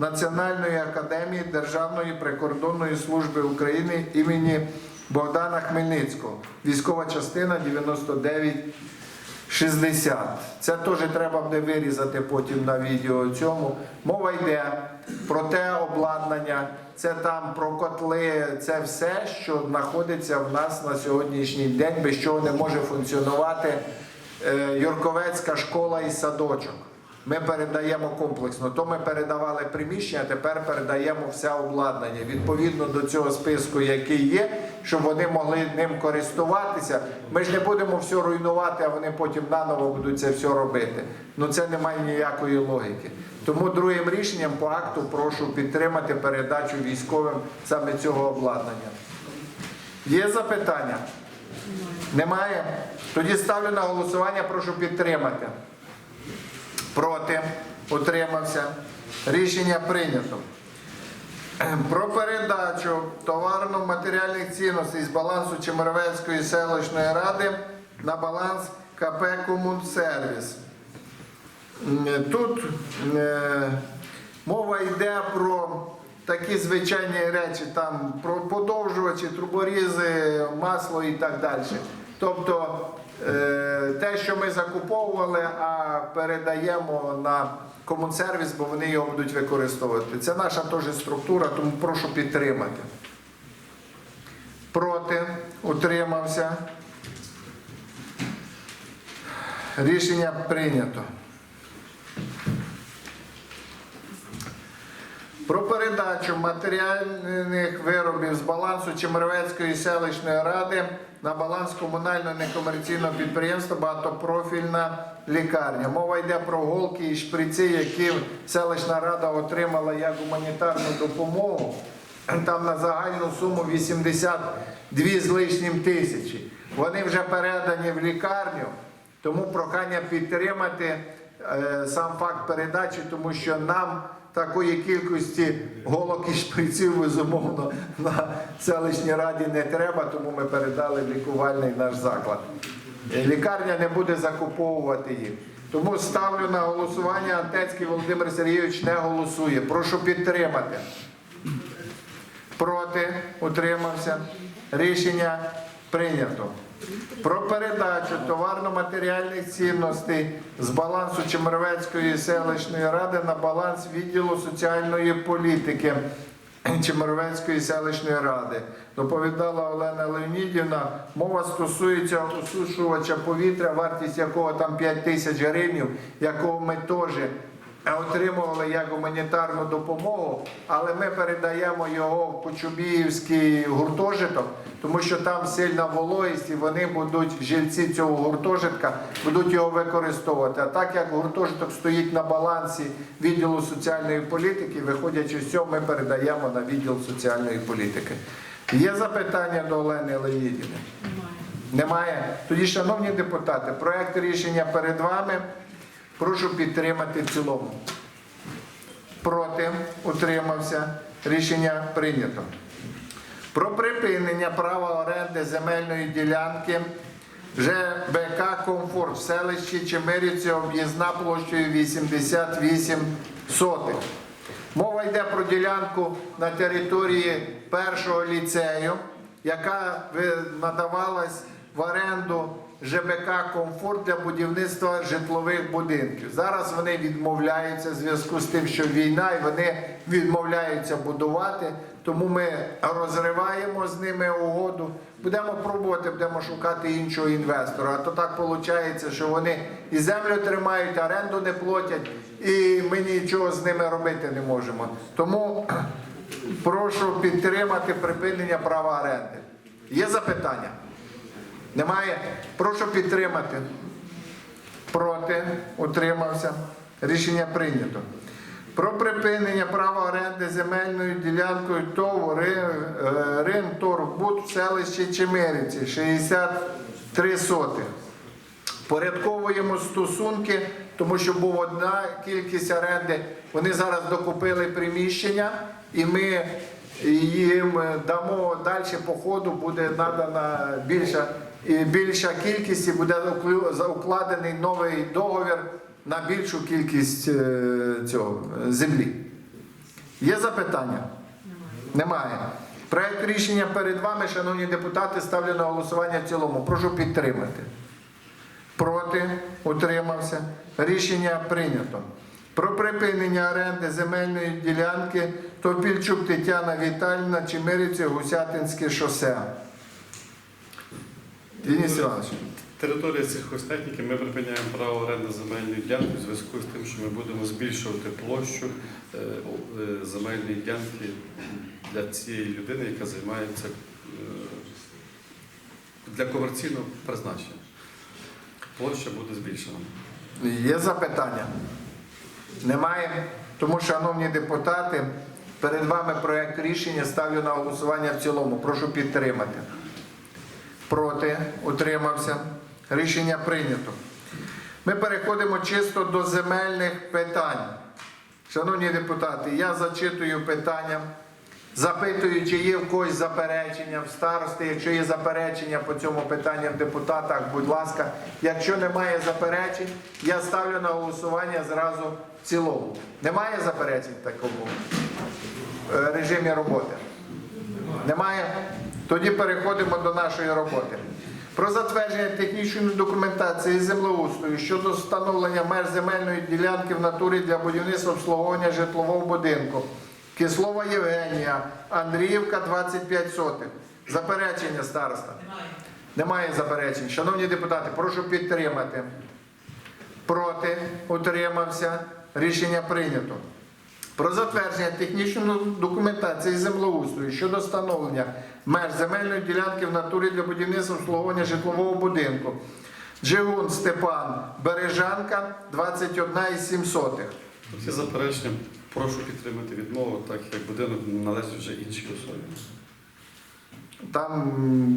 Національної академії Державної прикордонної служби України імені Богдана Хмельницького. Військова частина 99 60. Це теж треба буде вирізати потім на відео цьому. Мова йде про те обладнання, це там про котли, це все, що знаходиться в нас на сьогоднішній день, без чого не може функціонувати е, Юрковецька школа і садочок. Ми передаємо комплексно. То ми передавали приміщення, тепер передаємо все обладнання відповідно до цього списку, який є, щоб вони могли ним користуватися. Ми ж не будемо все руйнувати, а вони потім наново будуть це все робити. Ну це не має ніякої логіки. Тому другим рішенням по акту прошу підтримати передачу військовим саме цього обладнання. Є запитання? Немає? Тоді ставлю на голосування, прошу підтримати. Проти? Утримався. Рішення прийнято. Про передачу товарно-матеріальних цінностей з балансу Чемеровецької селищної ради на баланс КП Комунсервіс. Тут е, мова йде про такі звичайні речі, там про подовжувачі, труборізи, масло і так далі. Тобто те, що ми закуповували, а передаємо на комунсервіс, бо вони його будуть використовувати. Це наша теж структура, тому прошу підтримати. Проти, утримався. Рішення прийнято. Про передачу матеріальних виробів з балансу Чемеровецької селищної ради на баланс комунального некомерційного підприємства багатопрофільна лікарня. Мова йде про голки і шприці, які селищна рада отримала як гуманітарну допомогу. Там на загальну суму 82 з лишнім тисячі. Вони вже передані в лікарню, тому прохання підтримати е, сам факт передачі, тому що нам такої кількості голок і шприців, безумовно, на селищній раді не треба, тому ми передали в лікувальний наш заклад. Лікарня не буде закуповувати їх. Тому ставлю на голосування. Антецький Володимир Сергійович не голосує. Прошу підтримати. Проти, утримався. Рішення прийнято. Про передачу товарно-матеріальних цінностей з балансу Чемеровецької селищної ради на баланс відділу соціальної політики Чемеровецької селищної ради. Доповідала Олена Леонідівна. Мова стосується осушувача повітря, вартість якого там 5 тисяч гривень, якого ми теж отримували як гуманітарну допомогу, але ми передаємо його в Почубіївський гуртожиток, тому що там сильна вологість і вони будуть, жильці цього гуртожитка, будуть його використовувати. А так як гуртожиток стоїть на балансі відділу соціальної політики, виходячи з цього, ми передаємо на відділ соціальної політики. Є запитання до Олени Леонідівни? Немає. Тоді, шановні депутати, проект рішення перед вами. Прошу підтримати в цілому. Проти, утримався. Рішення прийнято. Про припинення права оренди земельної ділянки ЖБК Комфорт в селищі Чемирівці об'їзна площею 88 сотих. Мова йде про ділянку на території першого ліцею, яка надавалась в оренду ЖБК Комфорт для будівництва житлових будинків. Зараз вони відмовляються в зв'язку з тим, що війна, і вони відмовляються будувати. Тому ми розриваємо з ними угоду. Будемо пробувати, будемо шукати іншого інвестора. А то так виходить, що вони і землю тримають, оренду не платять, і ми нічого з ними робити не можемо. Тому прошу підтримати припинення права оренди. Є запитання? Немає? Прошу підтримати. Проти, утримався. Рішення прийнято. Про припинення права оренди земельною ділянкою ТОВ е, Ринторбуд в селищі Чемерівці 63 сотих. Порядковуємо стосунки, тому що була одна кількість оренди. Вони зараз докупили приміщення, і ми їм дамо далі по ходу, буде надана більша, і більша кількість, і буде укладений новий договір на більшу кількість е, цього землі. Є запитання? Немає. Проект рішення перед вами, шановні депутати, ставлю на голосування в цілому. Прошу підтримати. Проти? Утримався. Рішення прийнято. Про припинення оренди земельної ділянки Топільчук Тетяна Віталіївна, Чемирівці, Гусятинське шосе. Денис Іванович. Територія сільхозтехніки ми припиняємо право оренди земельної ділянки в зв'язку з тим, що ми будемо збільшувати площу е, е, земельної ділянки для цієї людини, яка займається е, для комерційного призначення. Площа буде збільшена. Є запитання? Немає. Тому, шановні депутати, перед вами проект рішення ставлю на голосування в цілому. Прошу підтримати. Проти? Утримався. Рішення прийнято. Ми переходимо чисто до земельних питань. Шановні депутати, я зачитую питання. Запитую, чи є в когось заперечення в старости. Якщо є заперечення по цьому питанню в депутатах, будь ласка. Якщо немає заперечень, я ставлю на голосування зразу в цілому. Немає заперечень в такому е, режимі роботи? Немає? Тоді переходимо до нашої роботи. Про затвердження технічної документації землеустрою щодо встановлення меж земельної ділянки в натурі для будівництва обслуговування житлового будинку. Кислова Євгенія, Андріївка 25 сотих. Заперечення староста. Немає. Немає заперечень. Шановні депутати, прошу підтримати. Проти, утримався. Рішення прийнято. Про затвердження технічної документації землеустрою щодо встановлення меж земельної ділянки в натурі для будівництва обслуговування житлового будинку. Джигун Степан, Бережанка, 21,7 сотих. Всі заперечення прошу підтримати відмову, так як будинок належить вже іншій особі. Там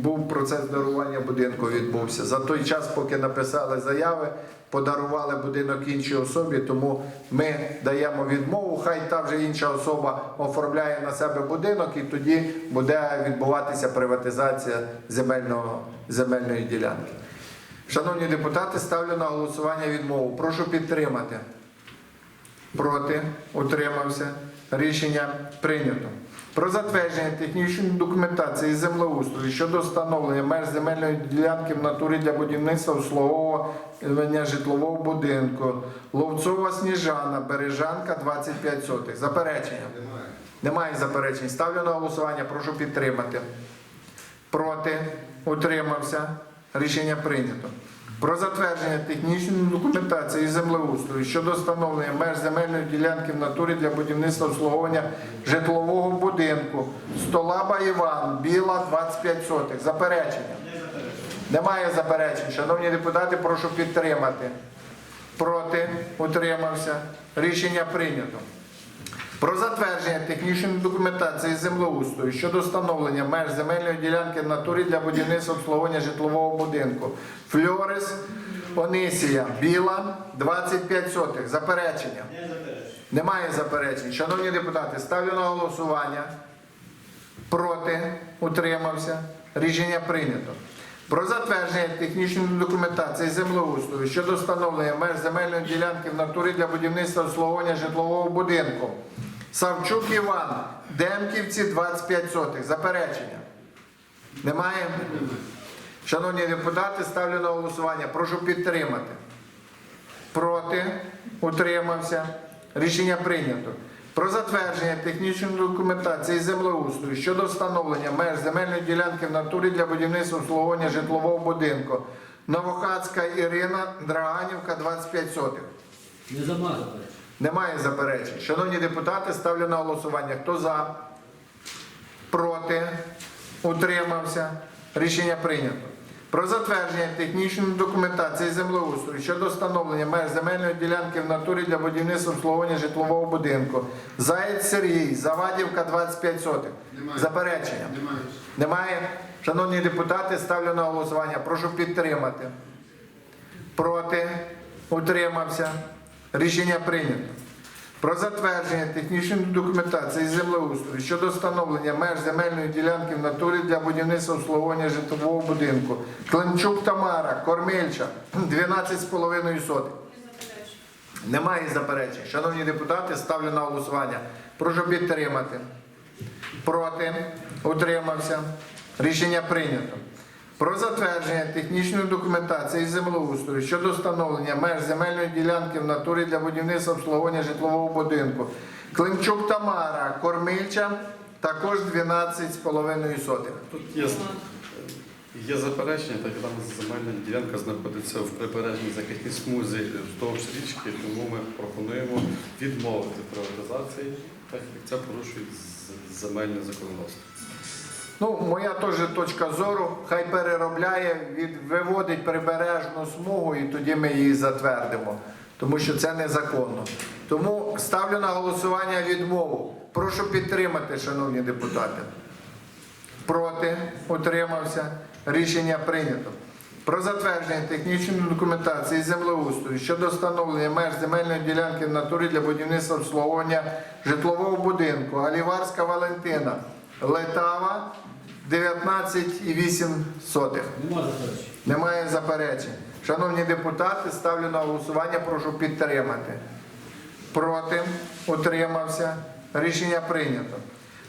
був процес дарування будинку відбувся. За той час, поки написали заяви, подарували будинок іншій особі, тому ми даємо відмову. Хай та вже інша особа оформляє на себе будинок, і тоді буде відбуватися приватизація земельного, земельної ділянки. Шановні депутати, ставлю на голосування відмову. Прошу підтримати. Проти, утримався. Рішення прийнято. Про затвердження технічної документації землеустрою щодо встановлення меж земельної ділянки в натурі для будівництва обслуговування житлового будинку. Ловцова Сніжана, Бережанка, 25 сотих. Заперечення? Немає. Немає заперечень. Ставлю на голосування. Прошу підтримати. Проти, утримався. Рішення прийнято. Про затвердження технічної документації землеустрою щодо встановлення меж земельної ділянки в натурі для будівництва обслуговування житлового будинку. Столаба Іван, Біла, 25 сотих. Заперечення? Немає заперечень. Шановні депутати, прошу підтримати. Проти, утримався. Рішення прийнято. Про затвердження технічної документації землеустрою щодо встановлення меж земельної ділянки в натурі для будівництва обслуговування житлового будинку. Флорис, Онисія, Біла, 25 сотих. Заперечення? Немає заперечень. Шановні депутати, ставлю на голосування. Проти, утримався. Рішення прийнято. Про затвердження технічної документації землеустрою щодо встановлення меж земельної ділянки в натурі для будівництва обслуговування житлового будинку. Савчук Іван, Демківці, 25 сотих. Заперечення? Немає? Шановні депутати, ставлю на голосування. Прошу підтримати. Проти, утримався. Рішення прийнято. Про затвердження технічної документації землеустрою щодо встановлення меж земельної ділянки в натурі для будівництва обслуговування житлового будинку. Новохацька Ірина, Драганівка, 25 сотих. Не замазати. Немає заперечень. Шановні депутати, ставлю на голосування. Хто за? Проти? Утримався? Рішення прийнято. Про затвердження технічної документації землеустрою щодо встановлення меж земельної ділянки в натурі для будівництва обслуговування житлового будинку. Заєць Сергій, Завадівка, 25 сотих. Немає. Заперечення? Немає. Немає. Шановні депутати, ставлю на голосування. Прошу підтримати. Проти? Утримався. Рішення прийнято. Про затвердження технічної документації землеустрою щодо встановлення меж земельної ділянки в натурі для будівництва обслуговування житлового будинку. Климчук Тамара, Кормильча, 12,5 сотих. Немає заперечень. Шановні депутати, ставлю на голосування. Прошу підтримати. Проти? Утримався. Рішення прийнято. Про затвердження технічної документації землеустрою щодо встановлення меж земельної ділянки в натурі для будівництва обслуговування житлового будинку. Климчук Тамара, Кормильча, також 12,5 сотих. Тут є, є заперечення, так там земельна ділянка знаходиться в прибережній захисній смузі вздовж річки, тому ми пропонуємо відмовити приватизації, так як це порушує земельне законодавство. Ну, моя теж точка зору, хай переробляє, від, виводить прибережну смугу і тоді ми її затвердимо, тому що це незаконно. Тому ставлю на голосування відмову. Прошу підтримати, шановні депутати. Проти, утримався. Рішення прийнято. Про затвердження технічної документації землеустрою щодо встановлення меж земельної ділянки в натурі для будівництва обслуговування житлового будинку. Галіварська Валентина, Летава, 19,8 сотих. Нема заперечень. Немає заперечень. Шановні депутати, ставлю на голосування, прошу підтримати. Проти, утримався. Рішення прийнято.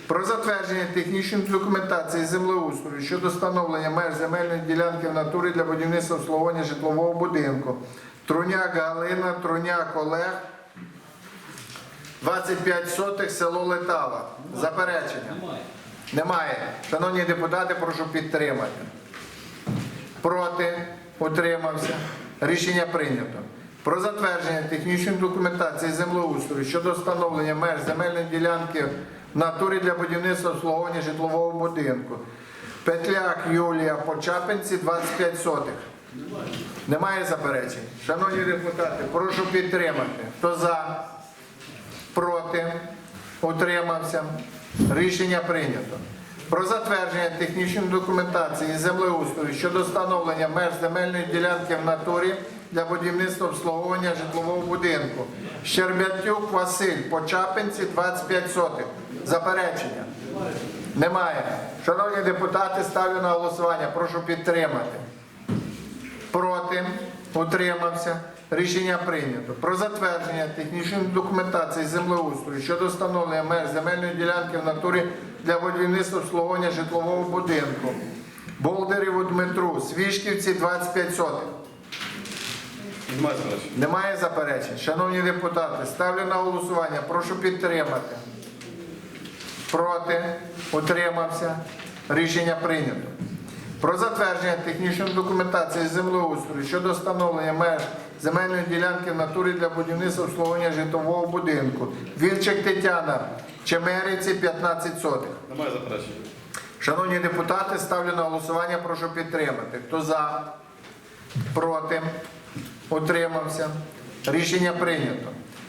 Про затвердження технічної документації землеустрою щодо встановлення меж земельної ділянки в натурі для будівництва обслуговування житлового будинку. Труняк Галина, Труняк Олег, 25 сотих, село Летава. Заперечення. Немає. Шановні депутати, прошу підтримати. Проти, утримався. Рішення прийнято. Про затвердження технічної документації землеустрою щодо встановлення меж земельної ділянки в натурі для будівництва обслуговування житлового будинку. Петляк Юлія по Чапинці 25 сотих. Немає заперечень. Шановні депутати, прошу підтримати. Хто за? Проти? Утримався? Рішення прийнято. Про затвердження технічної документації із землеустрою щодо встановлення меж земельної ділянки в натурі для будівництва обслуговування житлового будинку. Щербятюк Василь по Чапинці 25 сотих. Заперечення? Немає. Шановні депутати, ставлю на голосування. Прошу підтримати. Проти, утримався. Рішення прийнято. Про затвердження технічної документації землеустрою щодо встановлення меж земельної ділянки в натурі для будівництва обслуговування житлового будинку. Болдеріву Дмитру, Свішківці 25 сотих. Немає заперечень. Немає заперечень. Шановні депутати, ставлю на голосування. Прошу підтримати. Проти, утримався. Рішення прийнято. Про затвердження технічної документації землеустрою щодо встановлення меж земельної ділянки в натурі для будівництва обслуговування житлового будинку. Вільчик Тетяна, Чемерівці 15 сотих. Немає заперечень. Шановні депутати, ставлю на голосування, прошу підтримати. Хто за? Проти? Утримався? Рішення прийнято.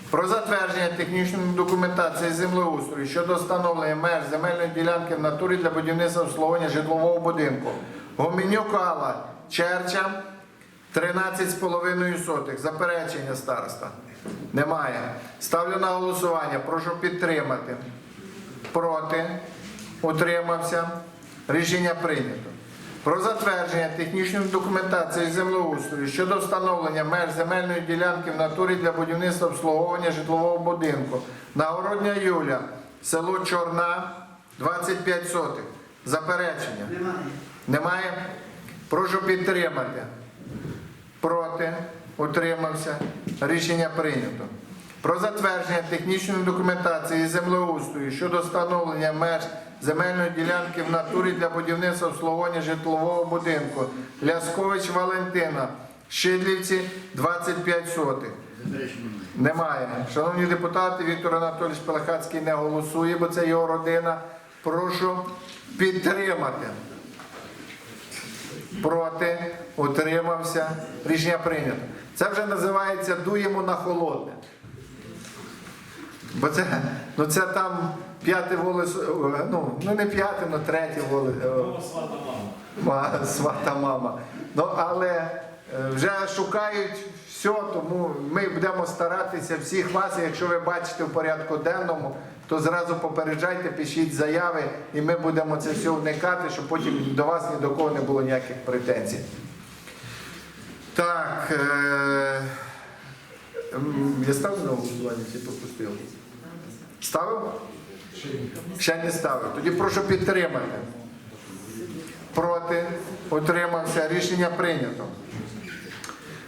Про затвердження технічної документації землеустрою щодо встановлення меж земельної ділянки в натурі для будівництва обслуговування житлового будинку. Гомінюк Алла, Черча, 13,5 сотих. Заперечення староста. Немає. Ставлю на голосування. Прошу підтримати. Проти? Утримався? Рішення прийнято. Про затвердження технічної документації землеустрою щодо встановлення меж земельної ділянки в натурі для будівництва обслуговування житлового будинку. Нагородня Юля, село Чорна, 25 сотих. Заперечення? Немає. Прошу підтримати. Проти? Утримався? Рішення прийнято. Про затвердження технічної документації землеустрою щодо встановлення меж земельної ділянки в натурі для будівництва обслуговування житлового будинку. Ляскович Валентина, Шидлівці, 25 сотих. Немає. Шановні депутати, Віктор Анатолійович Пелехацький не голосує, бо це його родина. Прошу підтримати. Проти, утримався. Рішення прийнято. Це вже називається дуємо на холодне. Бо це, ну це там п'яте волос, ну, ну не п'яте, ну третє волос. Свата мама. Свата мама. Ну, але е, вже шукають все, тому ми будемо старатися всіх вас, якщо ви бачите в порядку денному, то зразу попереджайте, пишіть заяви, і ми будемо це все вникати, щоб потім до вас ні до кого не було ніяких претензій. Так, е, я ставлю на голосування, всі пропустили. Ставив? Ще не ставив. Тоді прошу підтримати. Проти? Утримався. Рішення прийнято.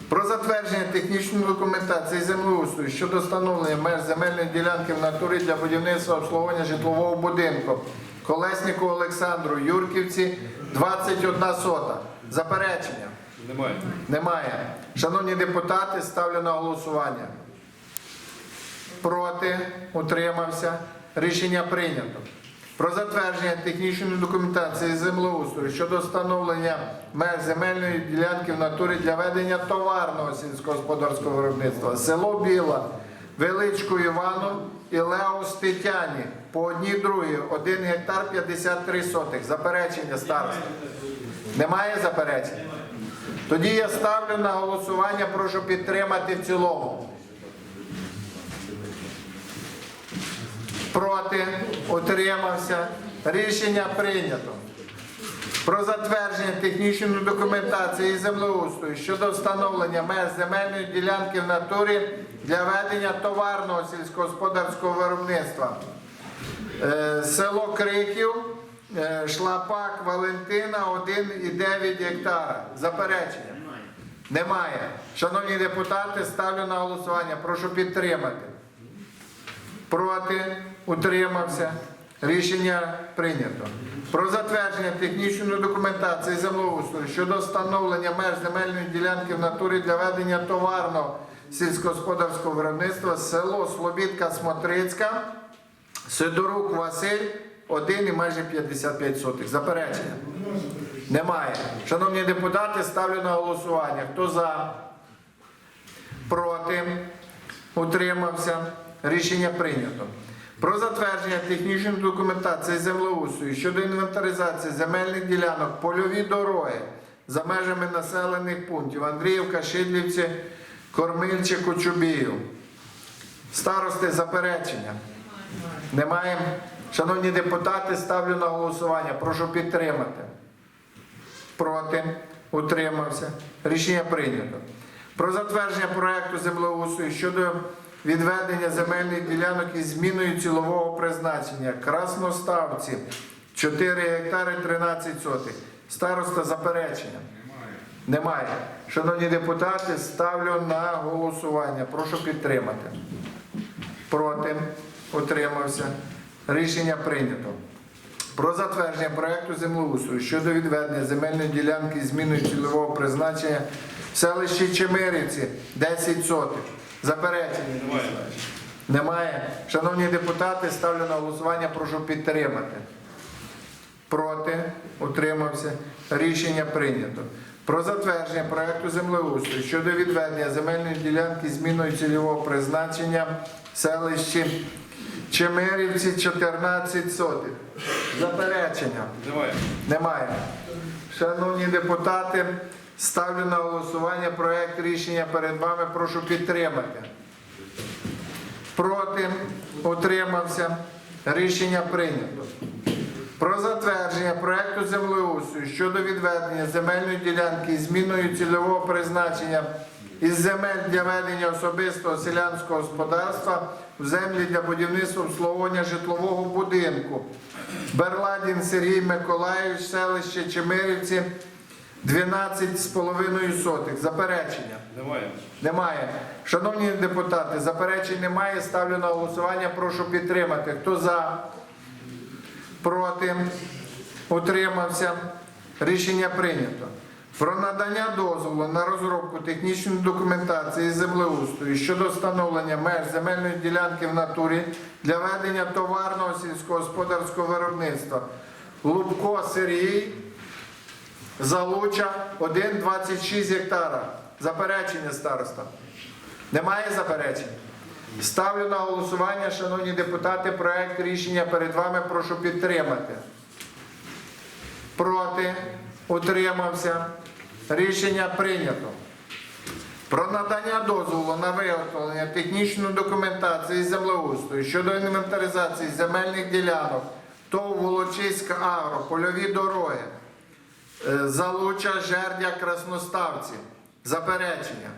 Про затвердження технічної документації землеустрою щодо встановлення меж земельної ділянки в натурі для будівництва обслуговування житлового будинку. Колеснику Олександру, Юрківці, 21 сота. Заперечення? Немає. Немає. Шановні депутати, ставлю на голосування. Проти, утримався. Рішення прийнято. Про затвердження технічної документації землеустрою щодо встановлення меж земельної ділянки в натурі для ведення товарного сільськогосподарського виробництва. Село Біла, Величку Івану і Леус Тетяні по одній другій, 1 гектар 53 сотих. Заперечення староста. Немає заперечень? Тоді я ставлю на голосування, прошу підтримати в цілому. Проти, утримався. Рішення прийнято. Про затвердження технічної документації і землеустрою щодо встановлення меж земельної ділянки в натурі для ведення товарного сільськогосподарського виробництва. Е, Село Криків, е, Шлапак Валентина, 1,9 гектара. Заперечення? Немає. Шановні депутати, ставлю на голосування. Прошу підтримати. Проти, утримався. Рішення прийнято. Про затвердження технічної документації землеустрою щодо встановлення меж земельної ділянки в натурі для ведення товарного сільськогосподарського виробництва село Слобідка Смотрицька, Сидорук Василь, 1 і майже 55 сотих. Заперечення? Немає. Шановні депутати, ставлю на голосування. Хто за? Проти? Утримався? Рішення прийнято. Про затвердження технічної документації землеустрою щодо інвентаризації земельних ділянок, польові дороги за межами населених пунктів Андріївка, Шидлівці, Кормильче, Кочубіїв. Старости заперечення. Немає. Шановні депутати, ставлю на голосування. Прошу підтримати. Проти. Утримався. Рішення прийнято. Про затвердження проекту землеустрою щодо відведення земельних ділянок із зміною цілового призначення. Красноставці 4 гектари 13 сотих. Староста заперечення. Немає. Шановні депутати, ставлю на голосування. Прошу підтримати. Проти. Утримався. Рішення прийнято. Про затвердження проекту землеустрою щодо відведення земельної ділянки зміною цільового призначення в селищі Чемирівці 10 сотих. Заперечення Немає. немає. Шановні депутати, ставлю на голосування, прошу підтримати. Проти, утримався. Рішення прийнято. Про затвердження проекту землеустрою щодо відведення земельної ділянки зміною цільового призначення селищі Чемирівці 14 сотих. Заперечення. Немає. Немає. Шановні депутати, ставлю на голосування проект рішення перед вами. Прошу підтримати. Проти, утримався. Рішення прийнято. Про затвердження проекту землеустрою щодо відведення земельної ділянки із зміною цільового призначення із земель для ведення особистого селянського господарства в землі для будівництва обслуговування житлового будинку. Берладін Сергій Миколаївич, селище Чемирівці, 12,5 сотих. Заперечення. Немає. Немає. Шановні депутати, заперечень немає. Ставлю на голосування. Прошу підтримати. Хто за? Проти? Утримався? Рішення прийнято. Про надання дозволу на розробку технічної документації землеустрою щодо встановлення меж земельної ділянки в натурі для ведення товарного сільськогосподарського виробництва. Лубко Сергій, Залуча 1,26 гектара. Заперечення староста. Немає заперечень? Ставлю на голосування, шановні депутати, проект рішення перед вами. Прошу підтримати. Проти? Утримався? Рішення прийнято. Про надання дозволу на виготовлення технічної документації землеустрою щодо інвентаризації земельних ділянок ТОВ Волочиська Агро, польові дороги, Залуча, Жердя, Красноставці. Заперечення.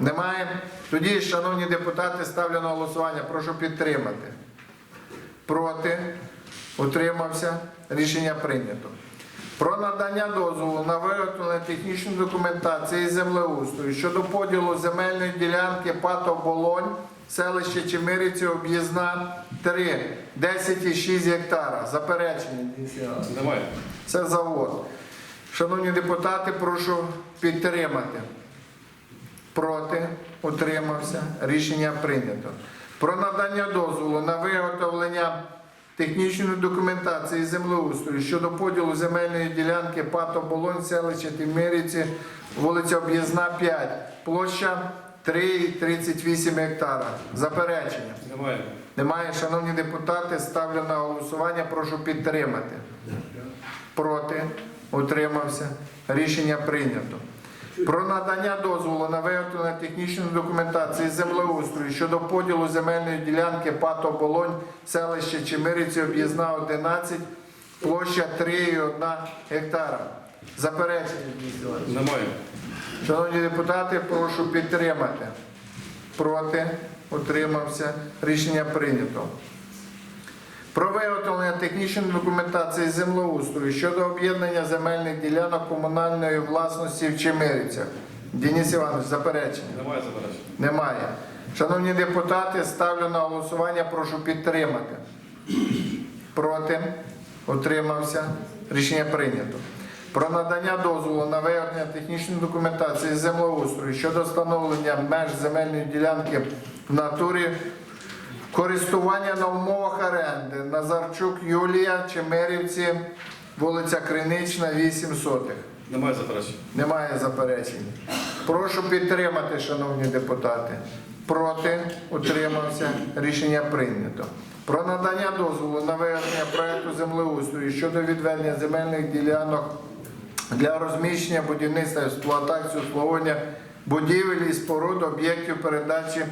Немає. Тоді, шановні депутати, ставлю на голосування. Прошу підтримати. Проти? Утримався? Рішення прийнято. Про надання дозволу на виготовлення технічної документації землеустрою щодо поділу земельної ділянки ПАТО Болонь, селище Чемирівці, об'їзна 3, 10,6 гектара. Заперечення. Немає. Це завод. Шановні депутати, прошу підтримати. Проти, утримався. Рішення прийнято. Про надання дозволу на виготовлення технічної документації землеустрою щодо поділу земельної ділянки ПАТО Болонь, селище Тимирівці, вулиця Об'їзна 5, площа 3,38 гектара. Заперечення. Немає. Немає, шановні депутати, ставлю на голосування, прошу підтримати. Проти, утримався. Рішення прийнято. Про надання дозволу на виготовлення технічної документації землеустрою щодо поділу земельної ділянки ПАТО Болонь, селище Чемирівці, об'їзна 11, площа 3,1 гектара. Заперечення. Немає. Шановні депутати, прошу підтримати. Проти, утримався. Рішення прийнято. Про виготовлення технічної документації землеустрою щодо об'єднання земельних ділянок комунальної власності в Чемирівцях. Денис Іванович, заперечення? Немає заперечень. Немає. Шановні депутати, ставлю на голосування, прошу підтримати. Проти? Утримався. Рішення прийнято. Про надання дозволу на виготовлення технічної документації землеустрою щодо встановлення меж земельної ділянки в натурі користування на умовах оренди. Назарчук Юлія, Чемерівці, вулиця Кринична, 8 сотих. Немає заперечень. Немає заперечень. Прошу підтримати, шановні депутати. Проти утримався. Рішення прийнято. Про надання дозволу на виготовлення проекту землеустрою щодо відведення земельних ділянок для розміщення будівництва експлуатації обслуговування будівель і споруд об'єктів передачі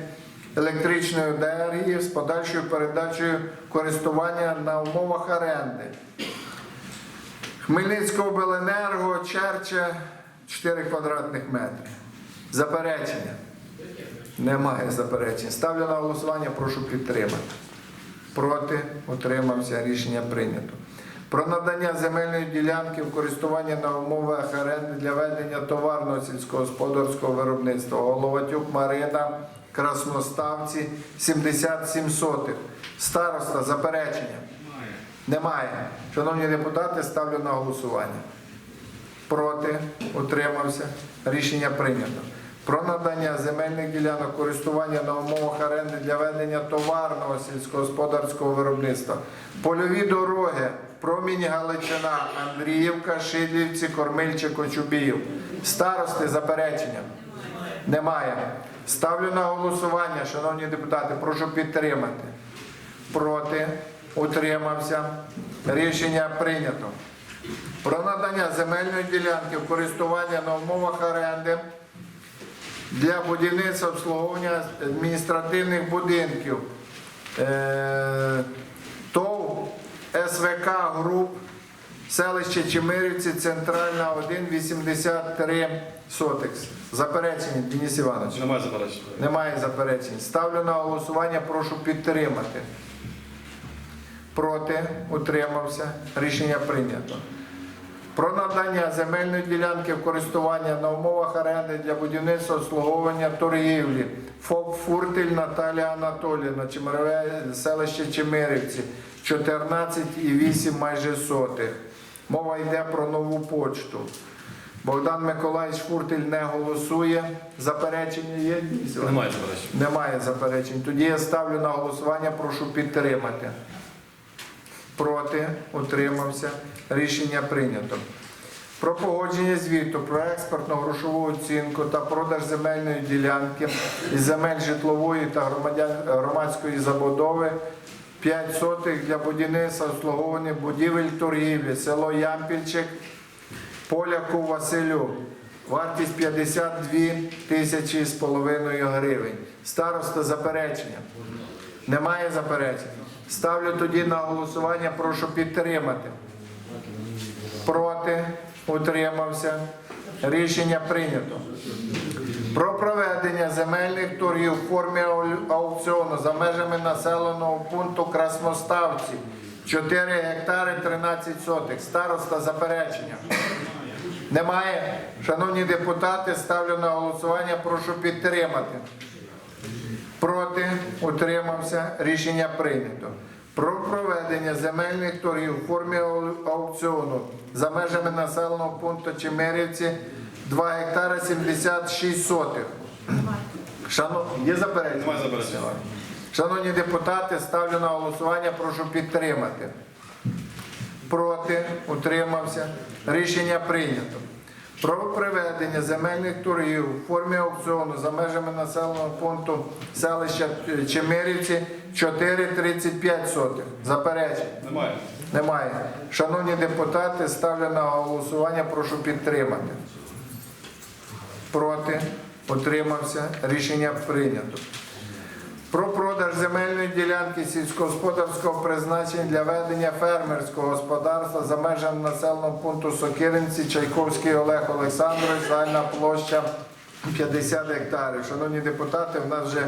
електричної енергії з подальшою передачею користування на умовах оренди. Хмельницького обленерго, Черча 4 квадратних метри. Заперечення? Немає заперечень. Ставлю на голосування, прошу підтримати. Проти, утримався, рішення прийнято. Про надання земельної ділянки в користування на умовах оренди для ведення товарного сільськогосподарського виробництва. Головатюк Марина, Красноставці, 77 сотих. Староста, заперечення? Немає. Шановні депутати, ставлю на голосування. Проти, утримався. Рішення прийнято. Про надання земельних ділянок користування на умовах оренди для ведення товарного сільськогосподарського виробництва. Польові дороги, промінь Галичина, Андріївка, Шидлівці, Кормильче, Кочубіїв. Старости заперечення. Немає. Ставлю на голосування, шановні депутати, прошу підтримати. Проти, утримався. Рішення прийнято. Про надання земельної ділянки в користування на умовах оренди для будівництва обслуговування адміністративних будинків. Е, ТОВ СВК Груп, селище Чемирівці, Центральна 1, 83 сотикс. Заперечення, Денис Іванович. Немає заперечень. Немає заперечень. Ставлю на голосування, прошу підтримати. Проти, утримався. Рішення прийнято. Про надання земельної ділянки в користування на умовах оренди для будівництва обслуговування торгівлі. ФОП Фуртель Наталія Анатоліївна, Чемерове селище Чемирівці, 14,8 майже сотих. Мова йде про нову почту. Богдан Миколаївич Фуртель не голосує. Заперечення є? Немає заперечень. Немає заперечень. Тоді я ставлю на голосування, прошу підтримати. Проти, утримався. Рішення прийнято. Про погодження звіту про експортну грошову оцінку та продаж земельної ділянки із земель житлової та громадської забудови 5 сотих для будівництва обслуговування будівель торгівлі, село Ямпільчик, Поляку Василю. Вартість 52 тисячі з половиною гривень. Староста заперечення. Немає заперечень. Ставлю тоді на голосування, прошу підтримати. Проти, утримався. Рішення прийнято. Про проведення земельних торгів в формі аукціону за межами населеного пункту Красноставці 4 гектари 13 сотих. Староста заперечення. Немає? Шановні депутати, ставлю на голосування, прошу підтримати. Проти, утримався, рішення прийнято. Про проведення земельних торгів в формі аукціону за межами населеного пункту Чемерівці 2 гектари 76 сотих. Шано... Є заперечення? Шановні депутати, ставлю на голосування, прошу підтримати. Проти, утримався. Рішення прийнято. Про проведення земельних торгів у формі аукціону за межами населеного пункту селища Чемирівці 4,35 сотих. Заперечень? Немає. Немає. Шановні депутати, ставлю на голосування, прошу підтримати. Проти, утримався. Рішення прийнято. Про продаж земельної ділянки сільськогосподарського призначення для ведення фермерського господарства за межами населеного пункту Сокиринці, Чайковський Олег Олександрович, загальна площа 50 гектарів. Шановні депутати, в нас вже